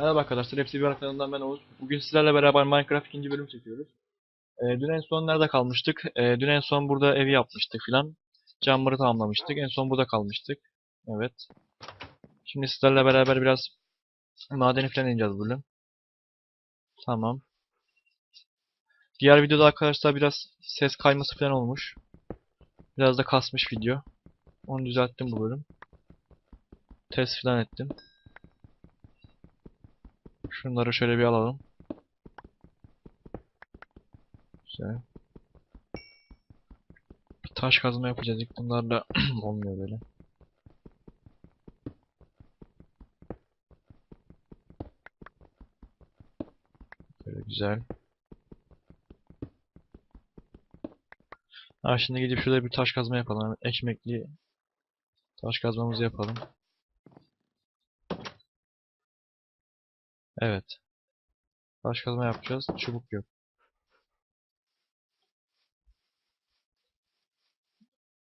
Merhaba arkadaşlar, hepsi bir kanalından ben Oğuz. Bugün sizlerle beraber Minecraft ikinci bölüm çekiyoruz. Ee, dün en son nerede kalmıştık? Ee, dün en son burada evi yapmıştık filan. Camları tamamlamıştık. En son burada kalmıştık. Evet. Şimdi sizlerle beraber biraz madeni filan ineceğiz bölüm. Tamam. Diğer videoda arkadaşlar biraz ses kayması falan olmuş. Biraz da kasmış video. Onu düzelttim bu bölüm. Test filan ettim. Şunları şöyle bir alalım. Güzel. Bir taş kazma yapacağız. İlk bunlarla olmuyor böyle. Böyle güzel. Ha şimdi gidip şurada bir taş kazma yapalım. Ekmekli taş kazmamızı yapalım. Evet. Taş kazma yapacağız. Çubuk yok.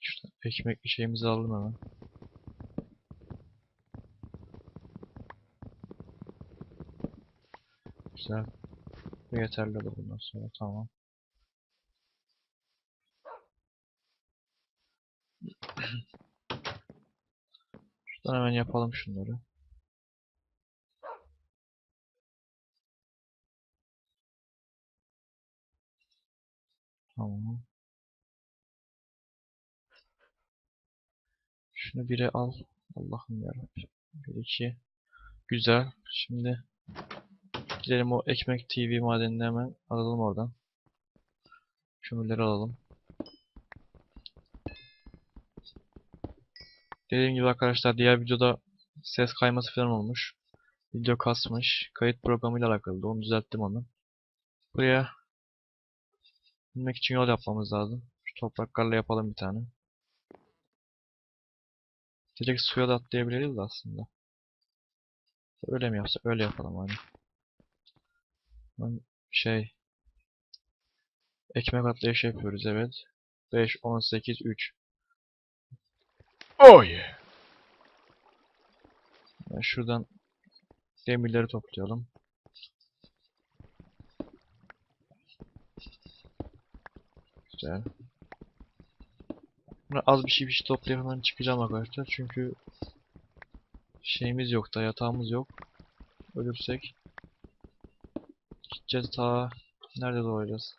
İşte ekmekli şeyimizi alalım hemen. Güzel. Bu yeterli olur bundan sonra. Tamam. Şuradan hemen yapalım şunları. Şunu bire al. Allah'ım yarabbim. Bir iki. Güzel. Şimdi gidelim o ekmek TV madenini hemen alalım oradan. Kömürleri alalım. Dediğim gibi arkadaşlar diğer videoda ses kayması falan olmuş. Video kasmış. Kayıt programıyla alakalı. Onu düzelttim onu. Buraya Bilmek için yol yapmamız lazım. Şu topraklarla yapalım bir tane. Direkt suya da atlayabiliriz de aslında. Öyle mi yapsak? Öyle yapalım hani. Şey ekmek atlayışı yapıyoruz evet. 5 18 3. Oh yeah. Yani şuradan demirleri toplayalım. Güzel. Az bir şey bir şey toplayıp hemen çıkacağım arkadaşlar. Çünkü şeyimiz yok da yatağımız yok. Ölürsek gideceğiz ta nerede doğacağız?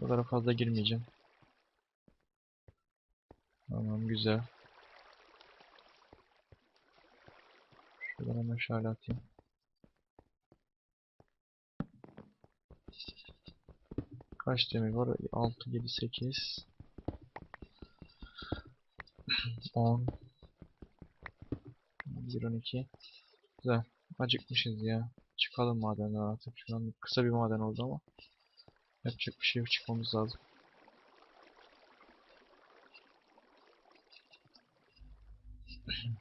Bu kadar fazla girmeyeceğim. Tamam güzel. Şuradan hemen şöyle atayım. Kaç demir var? 6, 7, 8 10 11, 12 Güzel. Acıkmışız ya. Çıkalım madenden artık. Şu an kısa bir maden oldu ama yapacak bir şey yok. Çıkmamız lazım.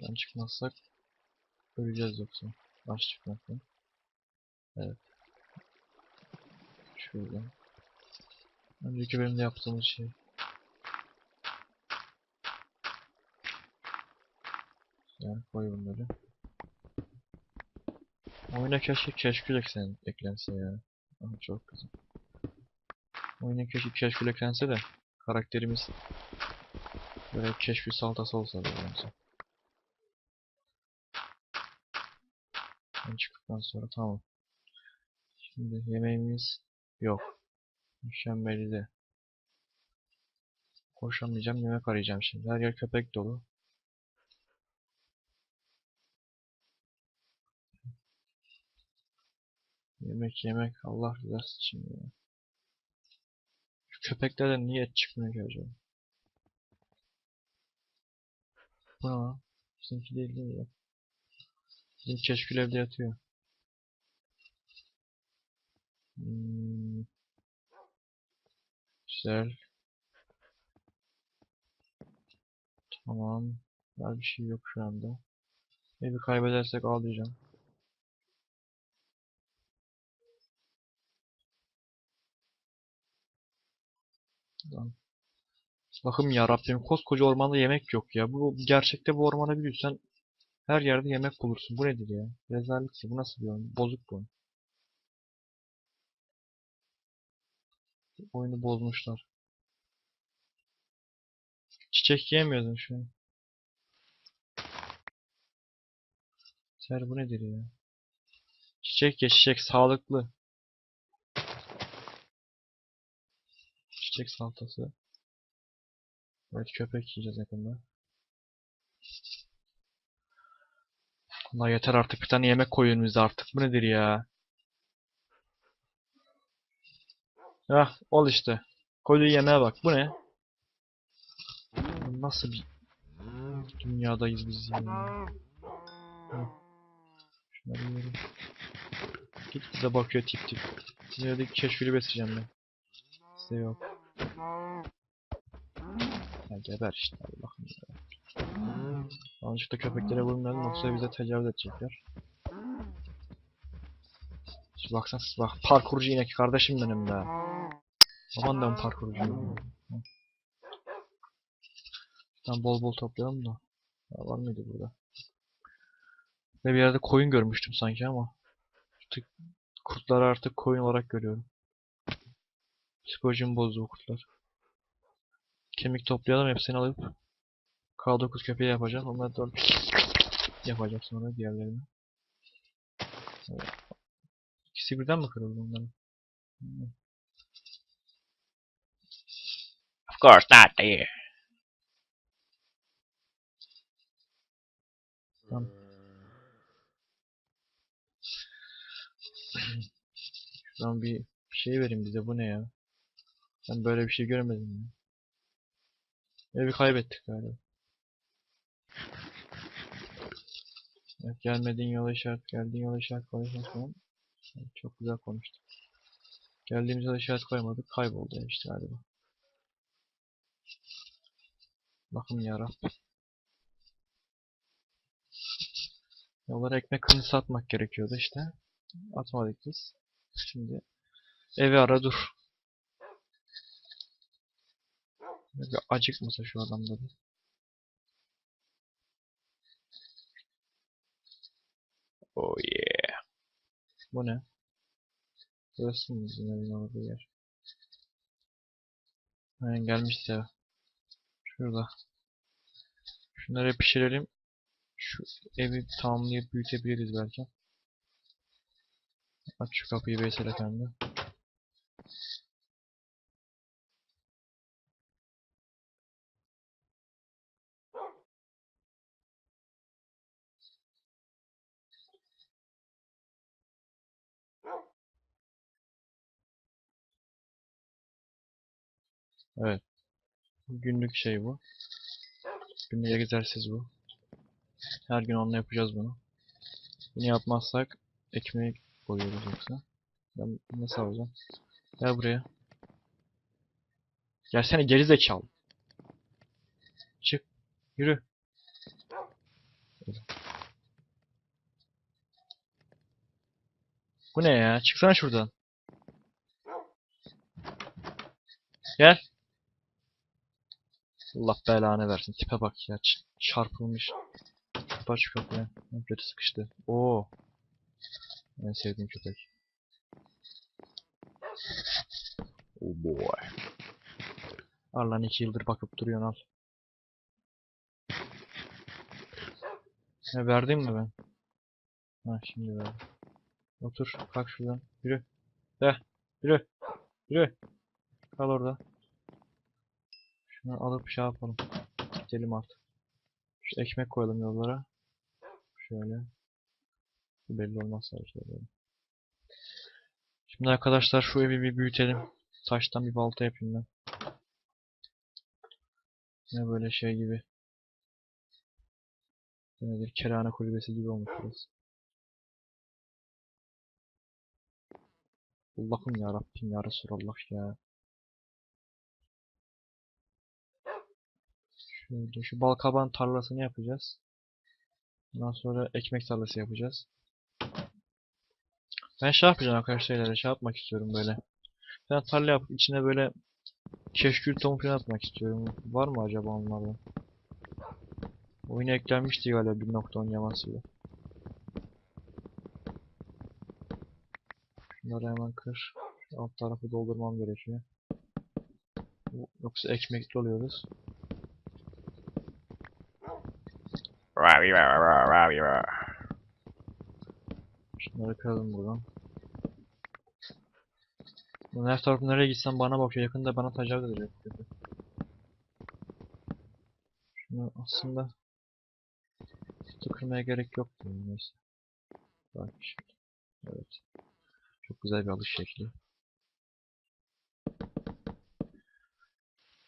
Ben çıkmazsak öleceğiz yoksa. Baş çıkmaktan. Evet. Şöyle. Önceki bölümde yaptığımız şey. Yani koy bunları. Oyuna keşke keşkül eklen, eklense ya. Ama çok güzel. Oyuna keşke keşkül eklense de karakterimiz böyle keşkül saltası olsa da bence. Ben çıktıktan sonra tamam. Şimdi yemeğimiz yok. Mükemmeli de. Koşamayacağım yemek arayacağım şimdi. Her yer köpek dolu. Yemek yemek Allah rızası için ya. Şu niye et çıkmıyor ki acaba? Bu ne lan? Bizimki değil değil mi? Bizim keşkül evde yatıyor. Hmm. Güzel. Tamam. Daha bir şey yok şu anda. Evi kaybedersek ağlayacağım. Lan. Bakım ya Rabbim koskoca ormanda yemek yok ya. Bu gerçekte bu ormana bir düşsen Her yerde yemek bulursun. Bu nedir ya? Rezalet. Bu nasıl bir oyun? Bozuk bu oyun. Oyunu bozmuşlar. Çiçek yiyemiyordun şu an. Ser bu nedir ya? Çiçek ye çiçek sağlıklı. Çiçek salatası. Evet köpek yiyeceğiz yakında. Allah yeter artık bir tane yemek koy önümüze artık. Bu nedir ya? Hah ol işte. Koyduğu yemeğe bak. Bu ne? Nasıl bir dünyadayız biz ya? Hah. Şunları yiyelim. Git bize bakıyor tip tip. Size de keşfili besleyeceğim ben. Size yok. Ya geber işte Allah'ım ya. Yanlışlıkla köpeklere vurmayalım yoksa bize tecavüz edecekler. Şu baksana bak parkurcu inek kardeşim benim be. Aman da parkurcuyum. Ben bol bol toplayalım da. Ya var mıydı burada? Ve bir yerde koyun görmüştüm sanki ama. Artık kurtları artık koyun olarak görüyorum. Psikolojimi bozdu bu kurtlar. Kemik toplayalım hepsini alıp K9 köpeği yapacağım. Onlar da yapacak sonra diğerlerini. Evet. İkisi birden mi kırıldı onların? Hmm. Of course not there. Tamam. Şuradan bir şey verin bize bu ne ya? Ben böyle bir şey görmedim ya. Evi kaybettik galiba. Evet, gelmediğin yola işaret, geldiğin yola işaret falan. Evet, çok güzel konuştuk. Geldiğimiz yola işaret koymadık, kayboldu işte galiba. Bakın yarabbim. Yollara ekmek kırmızısı atmak gerekiyordu işte. Atmadık biz. Şimdi evi ara dur. Bir acıkmasa şu adamda bir. Oh yeah. Bu ne? Burası mı bizim evin olduğu yer? Aynen gelmişti ya. Şurada. Şunları pişirelim. Şu evi tamamlayıp büyütebiliriz belki. Aç şu kapıyı Veysel Efendi. Evet. Günlük şey bu. Günlük egzersiz bu. Her gün onunla yapacağız bunu. Bunu yapmazsak ekmeği koyuyoruz yoksa. Ben nasıl alacağım? Gel buraya. Gelsene geri zekalı. Çık. Yürü. Bu ne ya? Çıksana şuradan. Gel. Allah belanı versin. Tipe bak ya. ç- çarpılmış. Kapıyı. En kötü sıkıştı. Oo. En sevdiğim köpek. Oh boy. Al lan iki yıldır bakıp duruyorsun al. Ne verdim mi ben? Ha şimdi verdim. Otur. Kalk şuradan. Yürü. De. Yürü. Yürü. Kal orada. Şunu alıp şey yapalım. Gidelim artık. Şu ekmek koyalım yollara. Şöyle. Belli olmaz böyle. Şimdi arkadaşlar şu evi bir büyütelim. Taştan bir balta yapayım ben. Ne böyle şey gibi. Nedir? Kerane kulübesi gibi olmuş burası. Allah'ım ya Rabbim ya Resulallah ya. Şöyle şu bal kabağın tarlasını yapacağız. Ondan sonra ekmek tarlası yapacağız. Ben şey yapacağım arkadaşlar şey yapmak istiyorum böyle. Ben tarla yapıp içine böyle keşkül tohum falan atmak istiyorum. Var mı acaba onlardan? Oyuna eklenmişti galiba 1.10 yamasıyla. Şunları hemen kır. Alt tarafı doldurmam gerekiyor. Yoksa ekmekli oluyoruz. Şunları kıralım buradan. Bunun her tarafı nereye gitsem bana bakıyor. Yakında bana tecavüz edecek. köpek. Şunu aslında sütü kırmaya gerek yok neyse. Bak şimdi. Evet. Çok güzel bir alış şekli.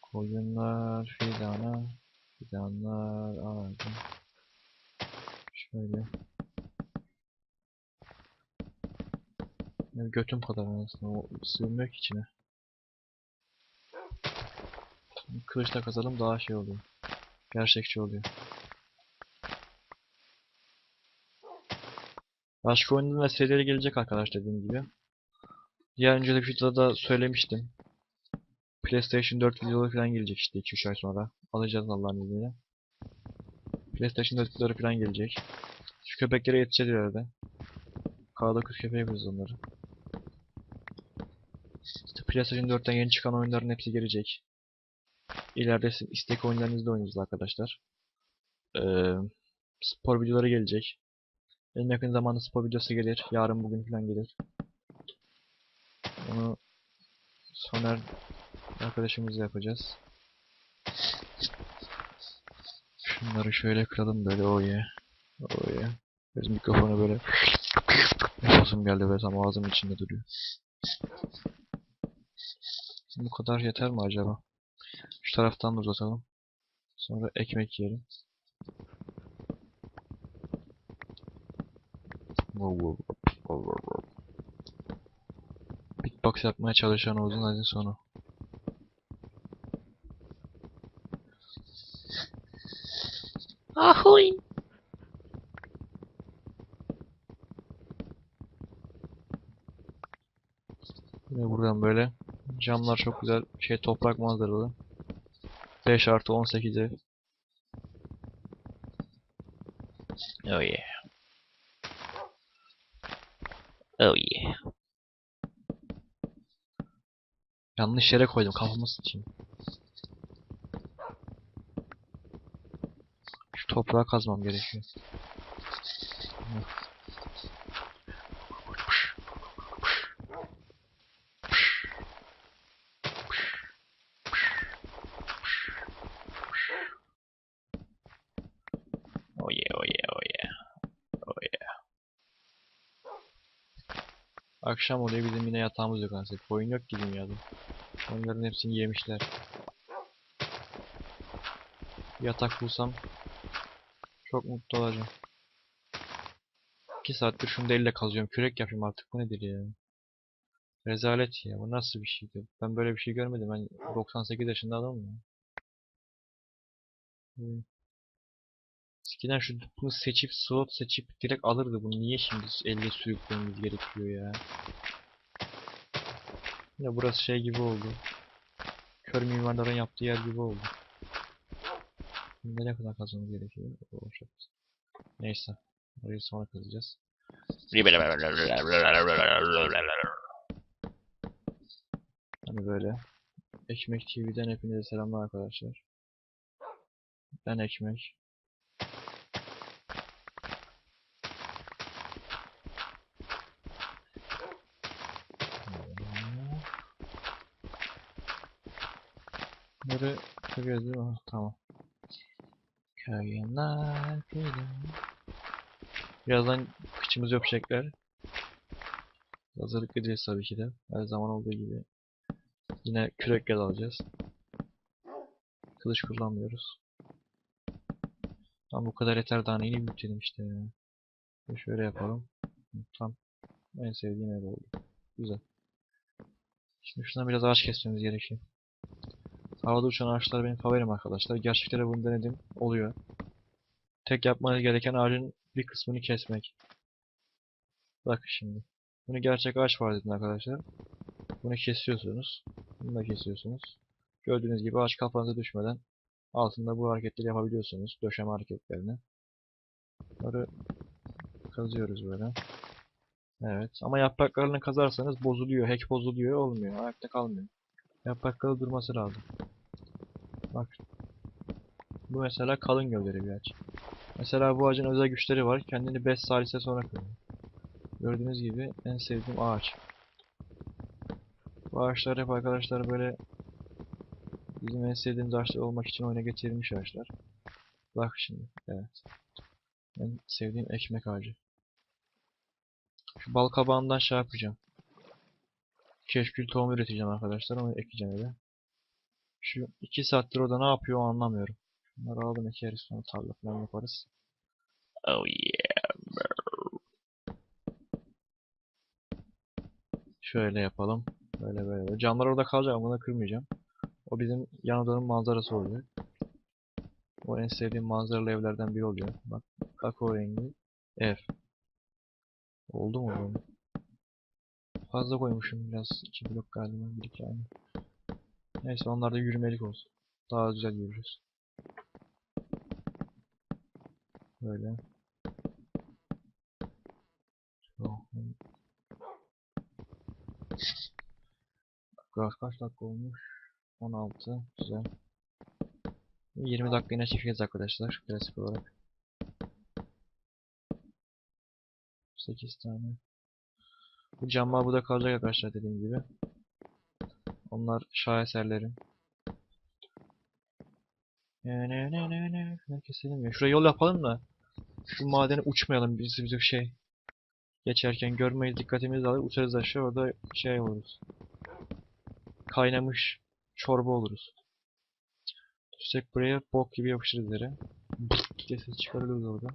Koyunlar fidana. Fidanlar ağacı. Şöyle. Ya götüm kadar aslında o sığmıyor içine. Kılıçla kazalım daha şey oluyor. Gerçekçi oluyor. Başka oyunun ve gelecek arkadaş dediğim gibi. Diğer önceki videoda da söylemiştim. PlayStation 4 videoları falan gelecek işte 2-3 ay sonra. Alacağız Allah'ın izniyle. PlayStation 4 videoları falan gelecek. Şu köpeklere yetişeceğiz ileride. K9 köpeği yapıyoruz onları. İşte PlayStation 4'ten yeni çıkan oyunların hepsi gelecek. İleride istek oyunlarınızı da oynayacağız arkadaşlar. Ee, spor videoları gelecek. En yakın zamanda spor videosu gelir. Yarın bugün falan gelir. Onu Soner arkadaşımızla yapacağız. Şunları şöyle kıralım böyle o ye. O ye. Biraz mikrofonu böyle nefesim geldi ve tam ağzım içinde duruyor. Bu kadar yeter mi acaba? Şu taraftan da uzatalım. Sonra ekmek yiyelim. Beatbox yapmaya çalışan Oğuz'un acı sonu. Ahoy. Yine buradan böyle. Camlar çok güzel. Şey toprak manzaralı. 5 artı 18 ev. Oh yeah. Oh yeah. Yanlış yere koydum kafamı sıçayım. Şu toprağı kazmam gerekiyor. Oh yeah, oh yeah, oh yeah. Oh yeah. Akşam oluyor bizim yine yatağımız yok anasını. Koyun yok ki dünyada. Onların hepsini yemişler. Yatak bulsam çok mutlu olacağım. 2 saattir şunu elle kazıyorum. Kürek yapayım artık. Bu nedir ya? Rezalet ya. Bu nasıl bir şeydi? Ben böyle bir şey görmedim. Ben 98 yaşında adamım ya. Hmm. Eskiden şu bunu seçip slot seçip direkt alırdı bunu. Niye şimdi elle sürüklememiz gerekiyor ya? Ya burası şey gibi oldu. Kör mimarların yaptığı yer gibi oldu. Ne kadar kazmamız gerekiyor? Çok güzel. Neyse. Orayı sonra kazacağız. Hani böyle. Ekmek TV'den hepinize selamlar arkadaşlar. Ben Ekmek. Bunları kırıyoruz değil Tamam. Köyünler filan. Birazdan kıçımızı öpecekler. Hazırlık edeceğiz tabii ki de. Her zaman olduğu gibi. Yine kürekle alacağız. Kılıç kullanmıyoruz. Tam bu kadar yeter daha neyini büyütelim işte ya. Şöyle yapalım. Tam en sevdiğim ev oldu. Güzel. Şimdi şuradan biraz ağaç kesmemiz gerekiyor. Havada uçan ağaçlar benim favorim arkadaşlar. Gerçekten bunu denedim. Oluyor. Tek yapmanız gereken ağacın bir kısmını kesmek. Bakın şimdi. Bunu gerçek ağaç var dedin arkadaşlar. Bunu kesiyorsunuz. Bunu da kesiyorsunuz. Gördüğünüz gibi ağaç kafanıza düşmeden Altında bu hareketleri yapabiliyorsunuz. Döşeme hareketlerini. Bunları kazıyoruz böyle. Evet. Ama yapraklarını kazarsanız bozuluyor. Hack bozuluyor. Olmuyor. Ayakta kalmıyor. Yaprakları durması lazım. Bak. Bu mesela kalın gövdeli bir ağaç. Mesela bu ağacın özel güçleri var. Kendini 5 salise sonra kırıyor. Gördüğünüz gibi en sevdiğim ağaç. Bu ağaçlar hep arkadaşlar böyle bizim en sevdiğimiz ağaçlar olmak için oyuna getirilmiş ağaçlar. Bak şimdi. Evet. En sevdiğim ekmek ağacı. Şu bal kabağından şey yapacağım. Keşkül tohumu üreteceğim arkadaşlar. Onu ekeceğim eve. Şu iki saattir orada ne yapıyor anlamıyorum. Bunları aldım ekeriz sonra tarla falan yaparız. Oh yeah. Şöyle yapalım. Böyle böyle. Camlar orada kalacak ama bunu kırmayacağım. O bizim yan odanın manzarası olacak. O en sevdiğim manzaralı evlerden biri oluyor. Bak kakao rengi ev. Oldu mu? Fazla koymuşum biraz. iki blok galiba. Bir iki aynı. Neyse onlar da yürümelik olsun. Daha güzel yürürüz. Böyle. Kaç, kaç dakika olmuş? 16. Güzel. 20 dakika yine çekeceğiz arkadaşlar. Klasik olarak. 8 tane. Bu camlar burada kalacak arkadaşlar dediğim gibi. Onlar şaheserlerim. Keselim ya. Şuraya yol yapalım da. Şu madene uçmayalım. Biz bize şey. Geçerken görmeyiz. Dikkatimizi alır. Uçarız aşağı. Orada şey oluruz. Kaynamış çorba oluruz. Düşsek buraya bok gibi yapışırız yere. diye ses çıkarırız orada.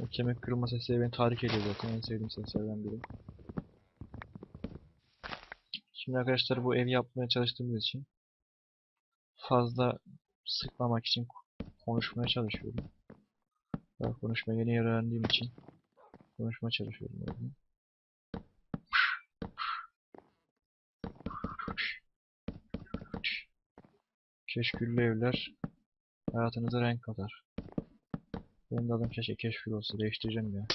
O kemik kırılma sesleri beni tahrik ediyor zaten. En sevdiğim seslerden biri. Şimdi arkadaşlar bu evi yapmaya çalıştığımız için fazla sıkmamak için konuşmaya çalışıyorum. Daha konuşma yeni yer öğrendiğim için konuşmaya çalışıyorum. Yani. Keşküllü evler hayatınıza renk katar. Benim de adım keşke keşkül olsa değiştireceğim ya.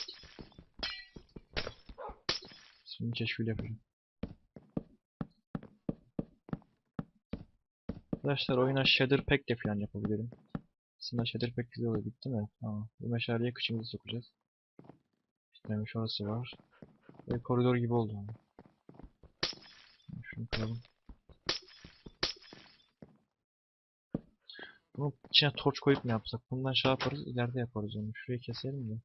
İsmini keşkül yapacağım. Arkadaşlar oyuna shader pack de falan yapabilirim. Aslında shader pack güzel oluyor bitti mi? Tamam. Bu meşaleye kıçımızı sokacağız. Demiş orası var. Ve koridor gibi oldu. Şunu kıralım. Bunun içine torç koyup mu yapsak? Bundan şey yaparız, ileride yaparız onu. Şurayı keselim de.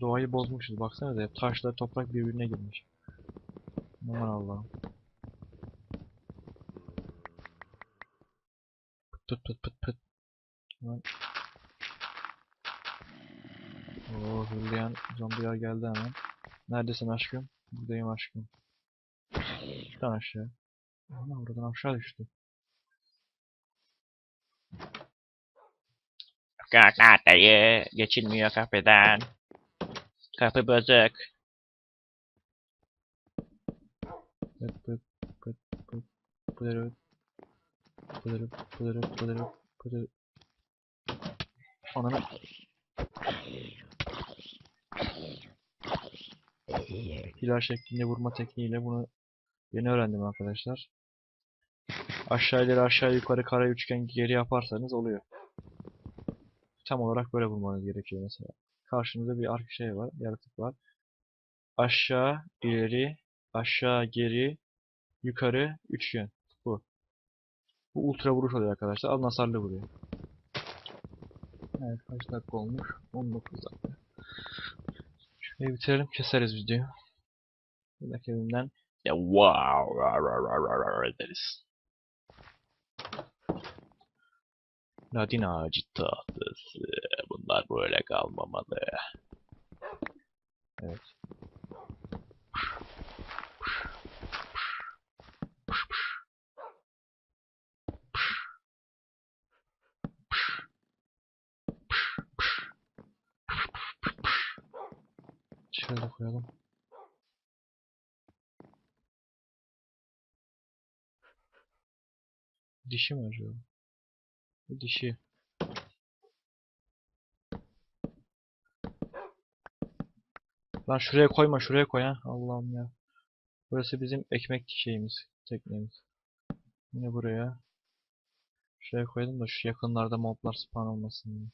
Doğayı bozmuşuz. Baksana da taşla toprak birbirine girmiş. Aman Allah'ım. Pıt pıt pıt pıt. Lan. Oo hırlayan zombiler geldi hemen. Neredesin aşkım? Buradayım aşkım. Şuradan aşağı. Ana buradan aşağı düştü. Kakak dayı. Geçilmiyor kapıdan. Kapı bozuk. Ananı Pilar şeklinde vurma tekniğiyle bunu yeni öğrendim arkadaşlar. Aşağı ileri aşağı yukarı kare üçgen geri yaparsanız oluyor. Tam olarak böyle vurmanız gerekiyor mesela. Karşınızda bir ark şey var, yaratık var. Aşağı, ileri, aşağı, geri, yukarı, üçgen. Bu. Bu ultra vuruş oluyor arkadaşlar. Alın hasarlı vuruyor. Evet kaç dakika olmuş? 19 dakika. Şurayı bitirelim keseriz videoyu. Bir dakika elimden. Ya wow. rar, rar, rar, rar, rar ederiz. Ladin ağacı tahtası. Bunlar böyle kalmamalı. Evet. Şöyle koyalım. Dişi mi acaba? Bu dişi. Lan şuraya koyma şuraya koy ha. Allah'ım ya. Burası bizim ekmek şeyimiz. Teknemiz. Yine buraya. Şuraya koyalım da şu yakınlarda moblar spawn olmasın diye.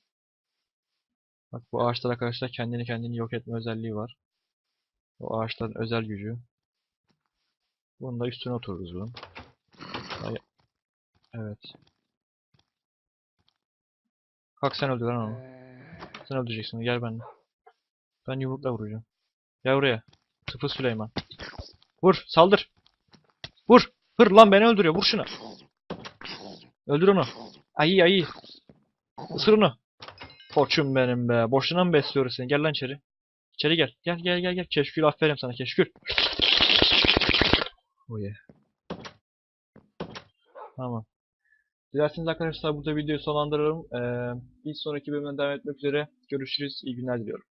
Bak bu ağaçlar arkadaşlar kendini kendini yok etme özelliği var. O ağaçların özel gücü. Bunun da üstüne otururuz bunun. Evet. Kalk sen öldür lan onu. Sen öldüreceksin. Gel benimle. Ben yumrukla vuracağım. Gel buraya. Tıfı Süleyman. Vur. Saldır. Vur. Hır lan beni öldürüyor. Vur şunu. Öldür onu. Ayı ayı. Isır onu. Koçum benim be. Boşuna mı besliyoruz seni? Gel lan içeri. İçeri gel. Gel gel gel gel. Keşkül aferin sana keşkül. Oh yeah. Tamam. Dilerseniz arkadaşlar burada videoyu sonlandırırım. Ee, bir sonraki bölümden devam etmek üzere. Görüşürüz. İyi günler diliyorum.